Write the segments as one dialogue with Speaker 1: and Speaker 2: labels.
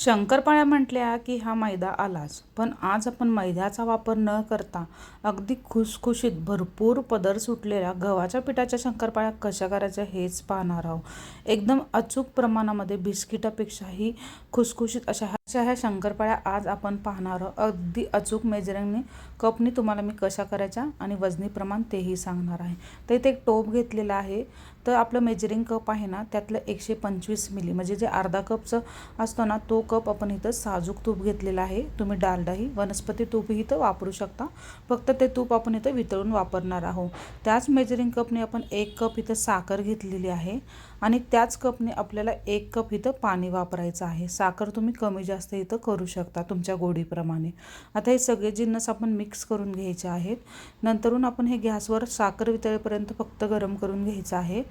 Speaker 1: शंकरपाळ्या म्हटल्या की हा मैदा आलाच पण आज आपण मैद्याचा वापर न करता अगदी खुसखुशीत भरपूर पदर सुटलेल्या गव्हाच्या पिठाच्या शंकरपाळ्या कशा करायच्या हेच पाहणार आहोत. एकदम अचूक प्रमाणामध्ये बिस्किटापेक्षाही खुसखुशीत अशा अशा ह्या शंकरपाळ्या आज आपण पाहणार आहोत. अगदी अचूक मेजरिंगने कपनी तुम्हाला मी कशा करायच्या आणि वजनी प्रमाण तेही सांगणार आहे. तर इथे एक टोप घेतलेला आहे. तर आपलं मेजरिंग कप आहे ना त्यातलं एकशे पंचवीस मिली म्हणजे जे अर्धा कपचं असतो ना तो कप आपण इथं साजूक तूप घेतलेला आहे. तुम्ही डालडाही वनस्पती तूपही इथं वापरू शकता. फक्त ते तूप आपण इथं वितळून वापरणार आहोत. त्याच मेजरिंग कपने आपण एक कप इथं साखर घेतलेली आहे आणि त्याच कपने आपल्याला एक कप इथं पाणी वापरायचं आहे. साखर तुम्ही कमी जास्त इथं करू शकता तुमच्या गोडीप्रमाणे. आता हे सगळे जिन्नस आपण मिक्स करून घ्यायचे आहेत. नंतरून आपण हे गॅसवर साखर वितळेपर्यंत फक्त गरम करून घ्यायचं आहे.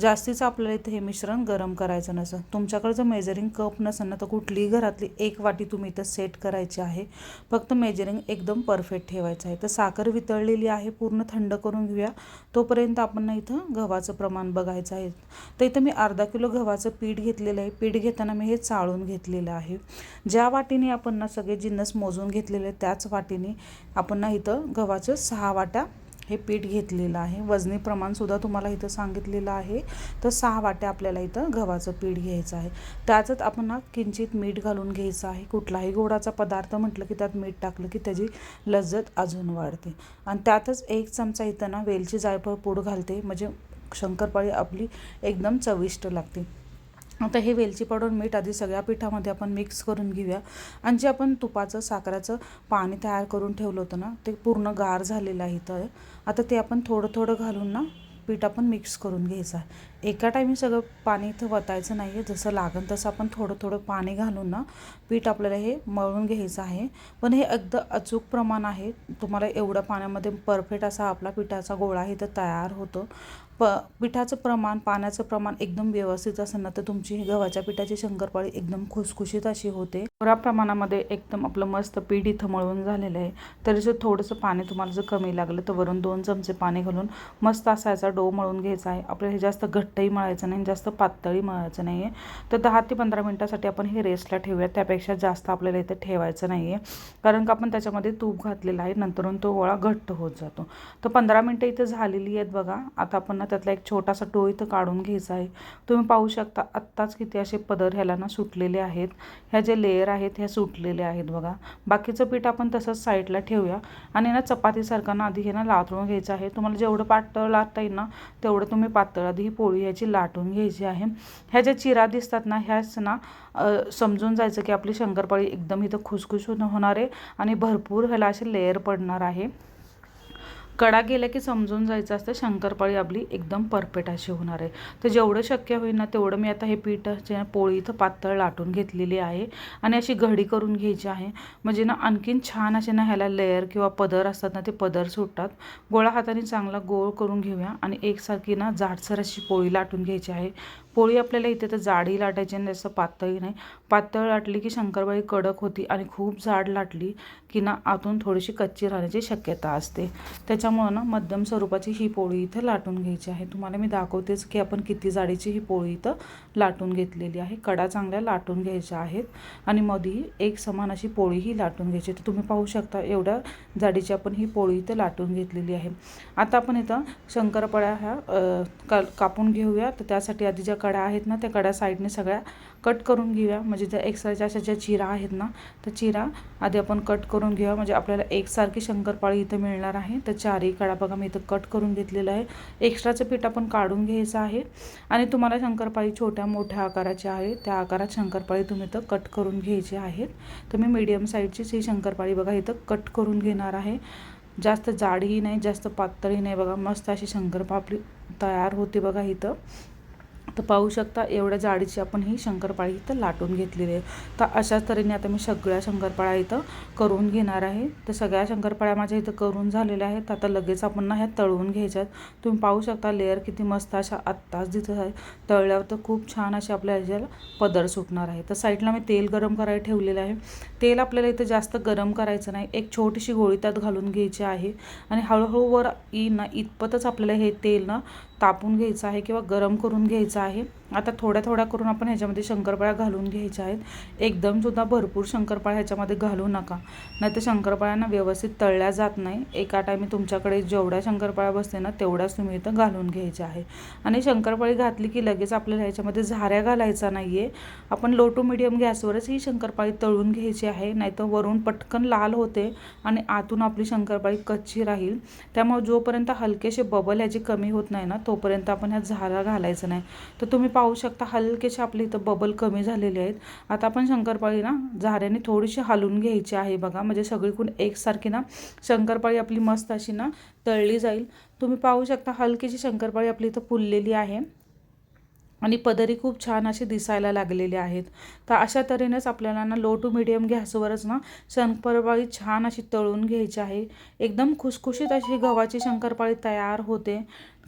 Speaker 1: जास्तीचं आपल्याला इथे हे मिश्रण गरम करायचं नसं तुमच्याकडे जर मेजरिंग कप नसेल ना तर कुठलीही घरातली एक वाटी तुम्ही इथं सेट करायची आहे. फक्त मेजरिंग एकदम परफेक्ट ठेवायचं आहे. तर साखर वितळलेली आहे पूर्ण थंड करून घेऊया. तोपर्यंत आपण ना इथं गव्हाचं प्रमाण बघायचं आहे. तर इथं मी अर्धा किलो गव्हाचं पीठ घेतलेलं आहे. पीठ घेताना मी हे चाळून घेतलेलं आहे. ज्या वाटीने आपण ना सगळे जिन्नस मोजून घेतलेले त्याच वाटीने आपण ना इथं गव्हाचं सहा वाट्या हे पीठ घेतलेलं आहे. वजनी प्रमाणसुद्धा तुम्हाला इथं सांगितलेलं आहे. तर सहा वाट्या आपल्याला इथं गव्हाचं पीठ घ्यायचं आहे. त्यातच आपण ना किंचित मीठ घालून घ्यायचं आहे. कुठलाही गोडाचा पदार्थ म्हटलं की त्यात मीठ टाकलं की त्याची लज्जत अजून वाढते. आणि त्यातच एक चमचा इथं ना वेलची जायफळ पूड घालते. म्हणजे शंकरपाळी आपली एकदम चविष्ट लागते. आता हे वेलची पावडर मीठ आधी सगळ्या पिठामध्ये आपण मिक्स करून घेऊया. आणि जे आपण तुपाचं साखराचं पाणी तयार करून ठेवलं होतं ना ते पूर्ण गार झालेलं आहे तर आता ते आपण थोडं थोडं घालून ना पीठ आपण मिक्स करून घ्यायचं आहे. एका टायमी सगळं पाणी इथं वतायचं नाही आहे जसं लागन तसं आपण थोडं थोडं पाणी घालून ना पीठ आपल्याला हे मळून घ्यायचं आहे. पण हे अगदी अचूक प्रमाण आहे. तुम्हाला एवढं पाण्यामध्ये परफेक्ट असा आपला पिठाचा गोळा इथं तयार होतो. प पिठाचं प्रमाण पाण्याचं प्रमाण एकदम व्यवस्थित असेल ना तर तुमची ही गव्हाच्या पिठाची शंकरपाळी एकदम खुसखुशीत अशी होते. थोड्या प्रमाणामध्ये एकदम आपलं मस्त पीठ इथं मळून झालेलं आहे. तरी जर थोडंसं पाणी तुम्हाला जर कमी लागलं तर वरून दोन चमचे पाणी घालून मस्त असायचा डो मळून घ्यायचा आहे. आपल्याला हे जास्त घट्टही मळायचं नाही जास्त पातळी मळायचं नाही आहे तर दहा ते पंधरा मिनटासाठी आपण हे रेस्टला ठेवूया त्यापेक्षा जास्त आपल्याला इथे ठेवायचं नाही आहे कारण का आपण त्याच्यामध्ये तूप घातलेलं आहे नंतरून तो गोळा घट्ट होत जातो. तर पंधरा मिनटं इथं झालेली आहेत बघा. आता आपण ना त्यातला एक छोटासा टो इथं काढून घ्यायचा आहे. तुम्ही पाहू शकता आत्ताच किती असे पदर ह्याला ना सुटलेले आहेत. ह्या जे लेयर आहेत ह्या सुटलेले आहेत बघा. बाकीचं पीठ आपण तसंच साईडला ठेवूया. आणि ना चपातीसारखं ना आधी हे ना लाटून घ्यायचं आहे. तुम्हाला जेवढं पातळ लाटता येईल ना तेवढं तुम्ही पातळ आधी ही पोळी याची लाटून घ्यायची आहे. ह्या ज्या चिरा दिसतात ना ह्याच ना समजून जायचं की आपली शंकरपाळी एकदम इथं खुसखुस होणार आहे आणि भरपूर ह्याला असे लेअर पडणार आहे. कडा गेल्या की समजून जायचं असतं. शंकरपाळी आपली एकदम परफेक्ट अशी होणार आहे. तर जेवढं शक्य होईल ना तेवढं मी आता हे पीठ पोळी इथं पातळ लाटून घेतलेली आहे आणि अशी घडी करून घ्यायची आहे. म्हणजे ना आणखीन छान असे ना ह्याला लेअर किंवा पदर असतात ना ते पदर सुटतात. गोळा हाताने चांगला गोळ करून घेऊया आणि एकसारखी ना जाडसर अशी पोळी लाटून घ्यायची आहे. पोळी आपल्याला इथे तर जाडी लाटायची आणि असं पातळी नाही. पातळ लाटली की शंकरबाई कडक होती आणि खूप जाड लाटली की ना आतून थोडीशी कच्ची राहण्याची शक्यता असते. त्याच्यामुळं ना मध्यम स्वरूपाची ही पोळी इथं लाटून घ्यायची आहे. तुम्हाला मी दाखवतेच की आपण किती जाडीची ही पोळी इथं लाटून घेतलेली आहे. कडा चांगल्या लाटून घ्यायच्या आहेत आणि मधी एक समान अशी पोळीही लाटून घ्यायची तर तुम्ही पाहू शकता एवढ्या जाडीची आपण ही पोळी इथं लाटून घेतलेली आहे. आता आपण इथं शंकरपाळ्या ह्या कापून घेऊया. तर त्यासाठी आधी ज्या कड्या आहेत ना त्या कड्या साईडने सगळ्या कट करून घेऊया. म्हणजे ज्या एक्स्ट्राच्या अशा ज्या चिरा आहेत ना त्या चिरा आधी आपण कट करून घेऊया. म्हणजे आपल्याला एकसारखी शंकरपाळी इथं मिळणार आहे. तर चारही कडा बघा मी इथं कट करून घेतलेलं आहे. एक्स्ट्राचं पीठ आपण काढून घ्यायचं आहे. आणि तुम्हाला शंकरपाळी छोट्या मोठ्या आकाराच्या आहे त्या आकारात शंकरपाळी तुम्ही इथं कट करून घ्यायची आहेत. तर मी मीडियम साईजचीच ही शंकरपाळी बघा इथं कट करून घेणार आहे. जास्त जाडही नाही जास्त पातळही नाही बघा. मस्त अशी शंकरपापडी तयार होते बघा इथं. तर पाहू शकता एवढ्या जाडीची आपण ही शंकरपाळी इथं लाटून घेतलेली आहे. तर अशाच तऱ्हेने आता मी सगळ्या शंकरपाळ्या इथं करून घेणार आहे. तर सगळ्या शंकरपाळ्या माझ्या इथं करून झालेल्या आहेत. आता लगेच आपण ना ह्या घ्यायच्या घ्यायच्यात तुम्ही पाहू शकता लेअर किती मस्त अशा आत्ताच दिसत आहे. तळल्यावर तर खूप छान असे आपल्या ह्याच्याला पदर सुटणार आहे. तर साईडला मी तेल गरम करायला ठेवलेलं आहे. तेल आपल्याला इथं जास्त गरम करायचं नाही. एक छोटीशी गोळी त्यात घालून घ्यायची आहे. आणि हळूहळू वर ई ना इतपतच आपल्याला हे तेल ना तापून घ्यायचं आहे किंवा गरम करून घ्यायचं आहे. आहे आता थोड्या थोड्या करून आपण ह्याच्यामध्ये शंकरपाळ्या घालून घ्यायच्या आहेत. एकदमसुद्धा भरपूर शंकरपाळ्या ह्याच्यामध्ये घालू नका. नाही तर शंकरपाळ्यांना व्यवस्थित तळल्या जात नाही. एका टायमी तुमच्याकडे जेवढ्या शंकरपाळ्या बसते ना तेवढ्याच तुम्ही इथं घालून घ्यायच्या आहे आणि शंकरपाळी घातली की लगेच आपल्याला ह्याच्यामध्ये झाऱ्या घालायचा नाही आहे आपण लो टू मिडियम गॅसवरच ही शंकरपाळी तळून घ्यायची आहे. नाहीतर वरून पटकन लाल होते आणि आतून आपली शंकरपाळी कच्ची राहील. त्यामुळे जोपर्यंत हलकेसे बबल ह्याची कमी होत नाही ना तोपर्यंत आपण ह्या झारा घालायचं नाही. तर तुम्ही पाहू शकता हलकेसे आपले इथं बबल कमी झालेले आहेत. आता आपण शंकरपाळी ना झाऱ्याने थोडीशी हलवून घ्यायची आहे बघा. म्हणजे सगळीकडून एकसारखी ना शंकरपाळी आपली मस्त अशी ना तळली जाईल. तुम्ही पाहू शकता हलकीशी शंकरपाळी आपली इथं फुललेली आहे. आणि पदरी खूप छान असे दिसायला लागलेले आहेत. तर अशा तऱ्हेनेच आपल्याला ना लो टू मिडियम गॅसवरच ना शंकरपाळी छान अशी तळून घ्यायची आहे. एकदम खुसखुशीत अशी गव्हाची शंकरपाळी तयार होते.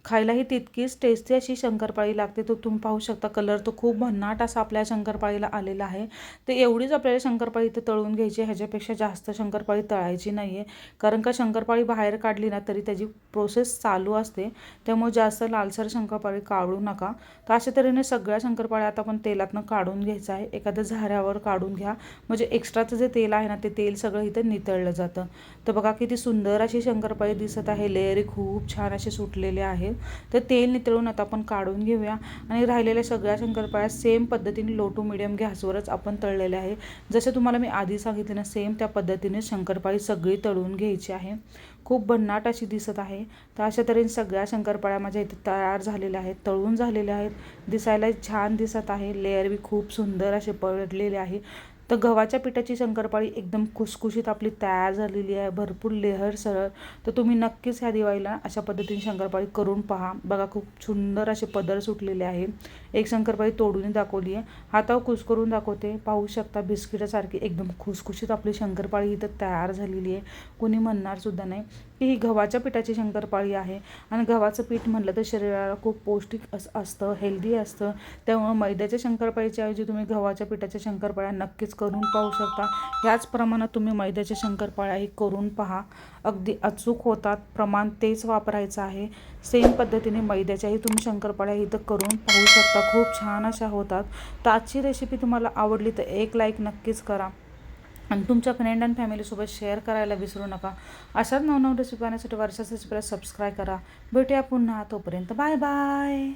Speaker 1: खायलाही तितकीच टेस्टी अशी शंकरपाळी लागते. तो तुम्ही पाहू शकता कलर तो खूप भन्नाट असा आपल्या शंकरपाळीला आलेला आहे. तर एवढीच आपल्याला शंकरपाळी इथे तळून घ्यायची ह्याच्यापेक्षा जास्त शंकरपाळी तळायची नाही आहे कारण का शंकरपाळी बाहेर काढली ना तरी त्याची प्रोसेस चालू असते. त्यामुळे जास्त लालसर शंकरपाळी काढू नका. तर अशा तऱ्हेने सगळ्या शंकरपाळ्या आता आपण तेलातनं काढून घ्यायचं आहे. एखाद्या झाऱ्यावर काढून घ्या. म्हणजे एक्स्ट्राचं जे तेल आहे ना ते तेल सगळं इथं नितळलं जातं. तर बघा किती सुंदर अशी शंकरपाळी दिसत आहे. लेअरी खूप छान असे सुटलेले असेल तर तेल नितळून आता आपण काढून घेऊया. आणि राहिलेल्या सगळ्या शंकरपाळ्या सेम पद्धतीने लो टू मिडियम गॅसवरच आपण तळलेले आहे. जसं तुम्हाला मी आधी सांगितलं ना सेम त्या पद्धतीने शंकरपाळी सगळी तळून घ्यायची आहे. खूप भन्नाट अशी दिसत आहे. तर अशा तऱ्हेने सगळ्या शंकरपाळ्या माझ्या इथे तयार झालेल्या आहेत तळून झालेल्या आहेत. दिसायला छान दिसत आहे. लेअर बी खूप सुंदर असे पडलेले आहे. तर गव्हाच्या पिठाची शंकरपाळी एकदम खुसखुशीत आपली तयार झालेली आहे भरपूर लेहर सरळ. तर तुम्ही नक्कीच ह्या दिवाळीला अशा पद्धतीने शंकरपाळी करून पहा. बघा खूप सुंदर असे पदर सुटलेले आहे. एक शंकरपाळी तोडून दाखवली आहे. हातावर कुस करून दाखवते. पाहू शकता बिस्किटासारखी एकदम खुसखुशीत आपली शंकरपाळी इथं तयार झालेली आहे. कोणी म्हणणारसुद्धा नाही. की ही गव्हाच्या पिठाची शंकरपाळी आहे. आणि गव्हाचं पीठ म्हटलं तर शरीराला खूप पौष्टिक अस असतं हेल्दी असतं. त्यामुळं मैद्याच्या शंकरपाळीच्या ऐवजी तुम्ही गव्हाच्या पिठाच्या शंकरपाळ्या नक्कीच करून पाहू शकता. ह्याच प्रमाणात तुम्ही मैद्याच्या शंकरपाळ्याही करून पहा. अगदी अचूक होतात. प्रमाण तेच वापरायचं आहे. सेम पद्धतीने मैद्याच्याही तुम्ही शंकरपाळ्या इथं करून पाहू शकता. खूप छान अशा होतात. तर आजची रेसिपी तुम्हाला आवडली तर एक लाईक नक्कीच करा. आणि तुमच्या फ्रेंड अँड फॅमिलीसोबत शेअर करायला विसरू नका. अशाच नवनव रेसिपी पाहण्यासाठी रेसिपीला सबस्क्राईब करा. भेटूया पुन्हा तोपर्यंत. Bye bye